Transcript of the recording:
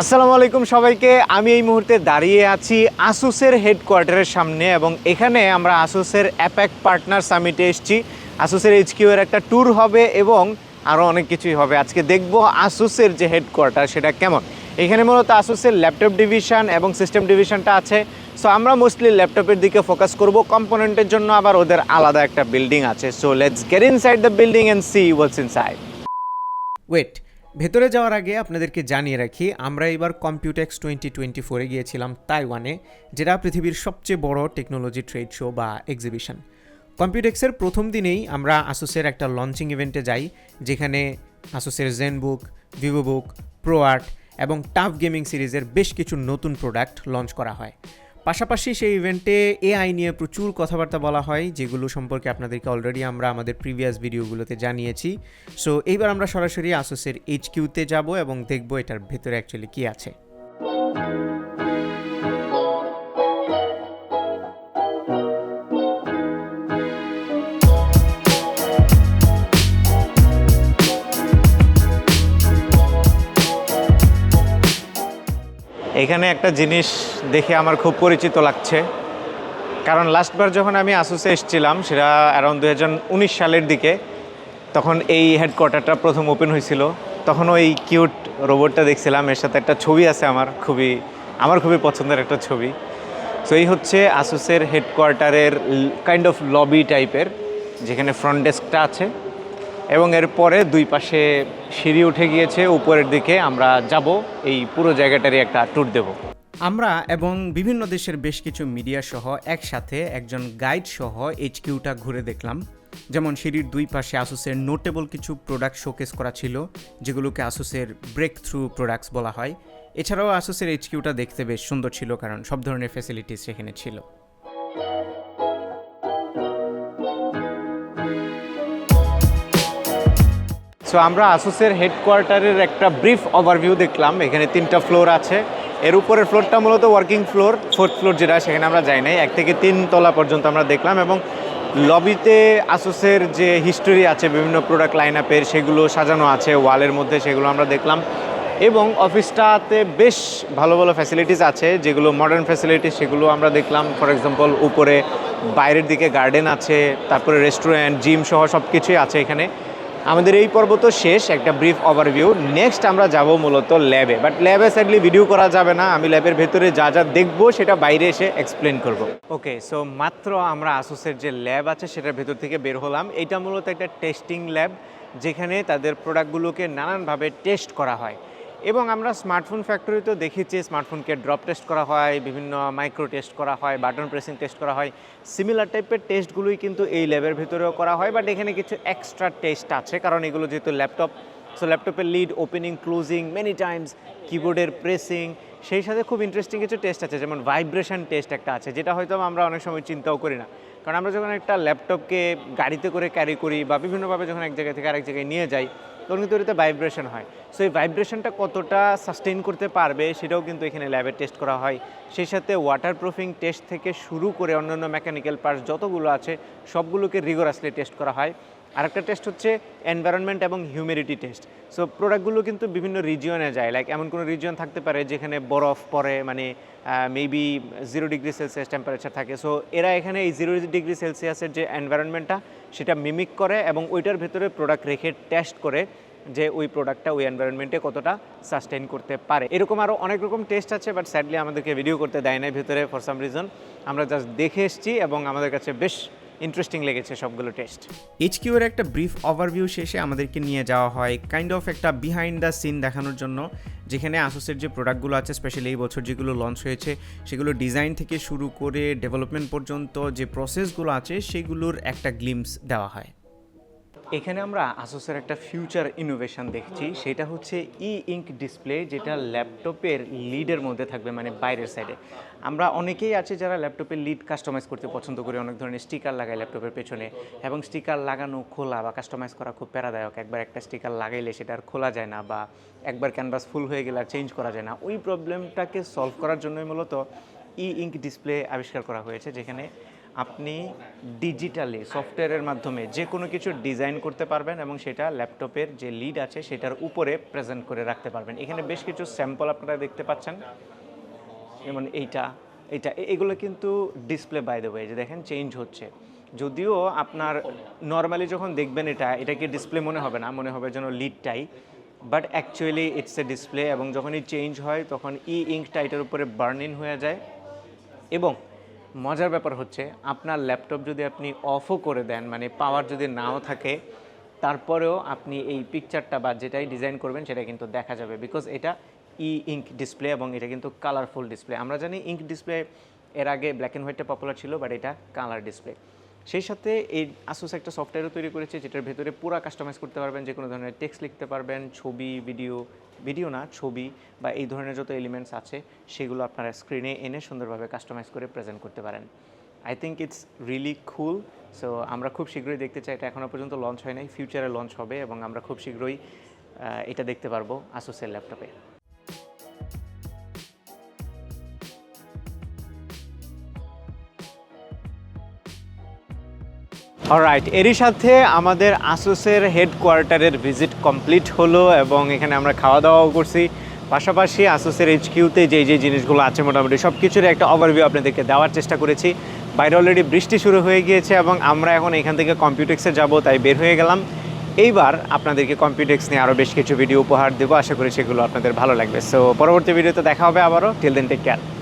আসসালামু আলাইকুম সবাইকে। আমি এই মুহূর্তে দাঁড়িয়ে আছি আসুসের হেডকোয়ার্টারের সামনে এবং এখানে আমরা আসুসের অ্যাপ্যাক পার্টনার সামিটে এসেছি। আসুসের এইচকিউ এর একটা ট্যুর হবে এবং আরও অনেক কিছুই হবে। আজকে দেখব আসুসের যে হেডকোয়ার্টার সেটা কেমন। এখানে মূলত আসুসের ল্যাপটপ ডিভিশন এবং সিস্টেম ডিভিশনটা আছে। সো আমরা মোস্টলি ল্যাপটপের দিকে ফোকাস করব। কম্পোনেন্টের জন্য আবার ওদের আলাদা একটা বিল্ডিং আছে। So let's get inside the building and see what's inside wait ভেতরে যাওয়ার আগে আপনাদেরকে জানিয়ে রাখি, আমরা এবার কম্পিউটেক্স টোয়েন্টি টোয়েন্টি ফোরে গিয়েছিলাম তাইওয়ানে, যেটা পৃথিবীর সবচেয়ে বড় টেকনোলজি ট্রেড শো বা এক্সিবিশন কম্পিউটেক্সের প্রথম দিনেই আমরা আসুসের একটা লঞ্চিং ইভেন্টে যাই, যেখানে আসুসের জেন বুক ভিভো বুক প্রো আর্ট এবং টাফ গেমিং সিরিজের বেশ কিছু নতুন প্রোডাক্ট লঞ্চ করা হয়। পাশাপাশি সেই ইভেন্টে এআই নিয়ে প্রচুর কথাবার্তা বলা হয়, যেগুলো সম্পর্কে আপনাদেরকে অলরেডি আমরা আমাদের প্রিভিয়াস ভিডিওগুলোতে জানিয়েছি। সো এইবার আমরা সরাসরি আসোসের এইচ কিউতে যাব এবং দেখব এটার ভেতরে অ্যাকচুয়ালি কী আছে। এখানে একটা জিনিস দেখে আমার খুব পরিচিত লাগছে। কারণ লাস্টবার যখন আমি আসুসে এসেছিলাম, সেটা অ্যারাউন্ড দু হাজার উনিশ সালের দিকে, তখন এই হেডকোয়ার্টারটা প্রথম ওপেন হয়েছিল। তখন ওই কিউট রোবটটা দেখছিলাম, এর সাথে একটা ছবি আছে আমার, খুবই আমার খুবই পছন্দের একটা ছবি। সো এই হচ্ছে আসুসের হেডকোয়ার্টারের কাইন্ড অফ লবি টাইপের যেখানে ফ্রন্ট ডেস্কটা আছে। এবং এরপরে দুই পাশে সিঁড়ি উঠে গিয়েছে, উপরের দিকে আমরা যাব, এই পুরো জায়গাটারই একটা ট্যুর দেব। আমরা এবং বিভিন্ন দেশের বেশ কিছু মিডিয়া সহ একসাথে একজন গাইড সহ এইচ কিউটা ঘুরে দেখলাম। যেমন সিঁড়ির দুই পাশে আসুসের নোটেবল কিছু প্রোডাক্ট শোকেস করা ছিল, যেগুলোকে আসুসের ব্রেক থ্রু প্রোডাক্টস বলা হয়। এছাড়াও আসুসের এইচ কিউটা দেখতে বেশ সুন্দর ছিল, কারণ সব ধরনের ফ্যাসিলিটিস সেখানে ছিল। সো আমরা আসুসের হেডকোয়ার্টারের একটা ব্রিফ ওভারভিউ দেখলাম। এখানে তিনটা ফ্লোর আছে। এর উপরের ফ্লোরটা মূলত ওয়ার্কিং ফ্লোর ফোর্থ ফ্লোর যেটা, সেখানে আমরা যাই নাই। এক থেকে তিন তলা পর্যন্ত আমরা দেখলাম এবং লবিতে আসুসের যে হিস্টোরি আছে, বিভিন্ন প্রোডাক্ট লাইন আপের সেগুলো সাজানো আছে ওয়ালের মধ্যে সেগুলো আমরা দেখলাম। এবং অফিসটাতে বেশ ভালো ভালো ফ্যাসিলিটিস আছে, যেগুলো মডার্ন ফ্যাসিলিটিস সেগুলো আমরা দেখলাম। ফর এক্সাম্পল উপরে বাইরের দিকে গার্ডেন আছে, তারপরে রেস্টুরেন্ট জিম সহ সব কিছুই আছে এখানে। আমাদের এই পর্ব তো শেষ, একটা ব্রিফ ওভারভিউ নেক্সট আমরা যাব মূলত ল্যাবে বাট ল্যাবে স্যাডলি ভিডিও করা যাবে না। আমি ল্যাবের ভেতরে যা যা দেখব, সেটা বাইরে এসে এক্সপ্লেন করব। ওকে সো মাত্র আমরা আসুসের যে ল্যাব আছে, সেটার ভেতর থেকে বের হলাম। এটা মূলত একটা টেস্টিং ল্যাব যেখানে তাদের প্রোডাক্টগুলোকে নানানভাবে টেস্ট করা হয়। এবং আমরা স্মার্টফোন ফ্যাক্টরিতেও দেখেছি স্মার্টফোনকে ড্রপ টেস্ট করা হয়, বিভিন্ন মাইক্রো টেস্ট করা হয় বাটন প্রেসিং টেস্ট করা হয়। সিমিলার টাইপের টেস্টগুলোই কিন্তু এই ল্যাবের ভিতরেও করা হয় বাট এখানে কিছু এক্সট্রা টেস্ট আছে, কারণ এগুলো যেহেতু ল্যাপটপ সো ল্যাপটপের lid opening closing many times কিবোর্ডের প্রেসিং সেই সাথে খুব ইন্টারেস্টিং কিছু টেস্ট আছে, যেমন ভাইব্রেশন টেস্ট একটা আছে, যেটা হয়তো আমরা অনেক সময় চিন্তাও করি না। কারণ আমরা যখন একটা ল্যাপটপকে গাড়িতে করে ক্যারি করি বা বিভিন্নভাবে যখন এক জায়গা থেকে আরেক জায়গায় নিয়ে যাই তখন কিন্তু এটাতে ভাইব্রেশন হয়। সো এই ভাইব্রেশনটা কতটা সাস্টেন করতে পারবে সেটাও কিন্তু এখানে ল্যাবে টেস্ট করা হয়। সেই সাথে ওয়াটারপ্রুফিং টেস্ট থেকে শুরু করে অন্যান্য মেকানিক্যাল পার্টস যতগুলো আছে, সবগুলোকে রিগোরাসলি টেস্ট করা হয়। আরেকটা টেস্ট হচ্ছে এনভায়রনমেন্ট এবং হিউমিডিটি টেস্ট সো প্রোডাক্টগুলো কিন্তু বিভিন্ন রিজিয়নে যায়। লাইক এমন কোনো রিজিয়ন থাকতে পারে যেখানে বরফ পড়ে মানে maybe zero degree Celsius temperature থাকে। সো এরা এখানে এই জিরো ডিগ্রি সেলসিয়াসের যে এনভায়রনমেন্টটা সেটা মিমিক করে এবং ওইটার ভেতরে প্রোডাক্ট রেখে টেস্ট করে যে ওই প্রোডাক্টটা ওই এনভায়রনমেন্টে কতটা সাস্টেইন করতে পারে। এরকম আরও অনেক রকম টেস্ট আছে বাট স্যাডলি আমাদেরকে ভিডিও করতে দেয় না ভেতরে ফর সাম রিজন আমরা জাস্ট দেখে এসেছি এবং আমাদের কাছে বেশ ইন্টারেস্টিং লেগেছে সবগুলো টেস্ট এইচকিউ এর একটা ব্রিফ ওভারভিউ শেষে আমাদেরকে নিয়ে যাওয়া হয় কাইন্ড অফ একটা বিহাইন্ড দ্য সিন দেখানোর জন্য, যেখানে আসোসের যে প্রোডাক্টগুলো আছে স্পেশালি এই বছর যেগুলো লঞ্চ হয়েছে, সেগুলো ডিজাইন থেকে শুরু করে ডেভেলপমেন্ট পর্যন্ত যে প্রসেসগুলো আছে, সেগুলোর একটা গ্লিমস দেওয়া হয়। এখানে আমরা আসোসের একটা ফিউচার ইনোভেশন দেখছি, সেটা হচ্ছে ই ইঙ্ক ডিসপ্লে যেটা ল্যাপটপের লিডের মধ্যে থাকবে মানে বাইরের সাইডে আমরা অনেকেই আছে যারা ল্যাপটপের লিড কাস্টমাইজ করতে পছন্দ করি, অনেক ধরনের স্টিকার লাগায় ল্যাপটপের পেছনে, এবং স্টিকার লাগানো খোলা বা কাস্টমাইজ করা খুব প্যারাদায়ক। একবার একটা স্টিকার লাগাইলে সেটা আর খোলা যায় না, বা একবার ক্যানভাস ফুল হয়ে গেলে আর চেঞ্জ করা যায় না। ওই প্রবলেমটাকে সলভ করার জন্যই মূলত ই ইঙ্ক ডিসপ্লে আবিষ্কার করা হয়েছে, যেখানে আপনি ডিজিটালি সফটওয়্যারের মাধ্যমে যে কোনো কিছু ডিজাইন করতে পারবেন এবং সেটা ল্যাপটপের যে লিড আছে সেটার উপরে প্রেজেন্ট করে রাখতে পারবেন। এখানে বেশ কিছু স্যাম্পল আপনারা দেখতে পাচ্ছেন। যেমন এইটা এইটা, এ- এগুলো কিন্তু ডিসপ্লে বাই দ্য ওয়ে যে দেখেন চেঞ্জ হচ্ছে। যদিও আপনার নর্মালি যখন দেখবেন এটা এটাকে ডিসপ্লে মনে হবে না, মনে হবে যেন লিডটাই but actually it's a display এবং যখনই চেঞ্জ হয় তখন ই ইঙ্কটা এটার উপরে বার্ন ইন হয়ে যায়। এবং মজার ব্যাপার হচ্ছে, আপনার ল্যাপটপ যদি আপনি অফও করে দেন মানে পাওয়ার যদি নাও থাকে, তারপরেও আপনি এই পিকচারটা বা যেটাই ডিজাইন করবেন, সেটা কিন্তু দেখা যাবে। বিকজ এটা ই ইঙ্ক ডিসপ্লে এবং এটা কিন্তু কালারফুল ডিসপ্লে আমরা জানি ইঙ্ক ডিসপ্লে এর আগে ব্ল্যাক অ্যান্ড হোয়াইটটা পপুলার ছিল বাট এটা কালার ডিসপ্লে সেই সাথে এই আসুস একটা সফটওয়্যারও তৈরি করেছে, যেটার ভেতরে পুরো কাস্টমাইজ করতে পারবেন, যে কোনো ধরনের টেক্সট লিখতে পারবেন, ছবি ভিডিও ভিডিও না, ছবি বা এই ধরনের যত এলিমেন্টস আছে, সেগুলো আপনারা স্ক্রিনে এনে সুন্দরভাবে কাস্টমাইজ করে প্রেজেন্ট করতে পারেন। I think it's really cool so আমরা খুব শীঘ্রই দেখতে চাই, এটা এখনও পর্যন্ত লঞ্চ হয় নাই ফিউচারে লঞ্চ হবে এবং আমরা খুব শীঘ্রই এটা দেখতে পারব আসুসের ল্যাপটপে অলরাইট এরই সাথে আমাদের আসুসের হেডকোয়ার্টারের ভিজিট কমপ্লিট হলো এবং এখানে আমরা খাওয়া দাওয়াও করছি। পাশাপাশি আসুসের এইচকিউতে যে যে জিনিসগুলো আছে মোটামুটি সব কিছুর একটা ওভারভিউ আপনাদেরকে দেওয়ার চেষ্টা করেছি। বাইরে অলরেডি বৃষ্টি শুরু হয়ে গিয়েছে এবং আমরা এখন এখান থেকে কম্পিউটেক্সে যাব, তাই বের হয়ে গেলাম। এইবার আপনাদেরকে কম্পিউটেক্স নিয়ে আরও বেশ কিছু ভিডিও উপহার দেবো। আশা করি সেগুলো আপনাদের ভালো লাগবে। সো পরবর্তী ভিডিওতে দেখা হবে আবারও। Till then take care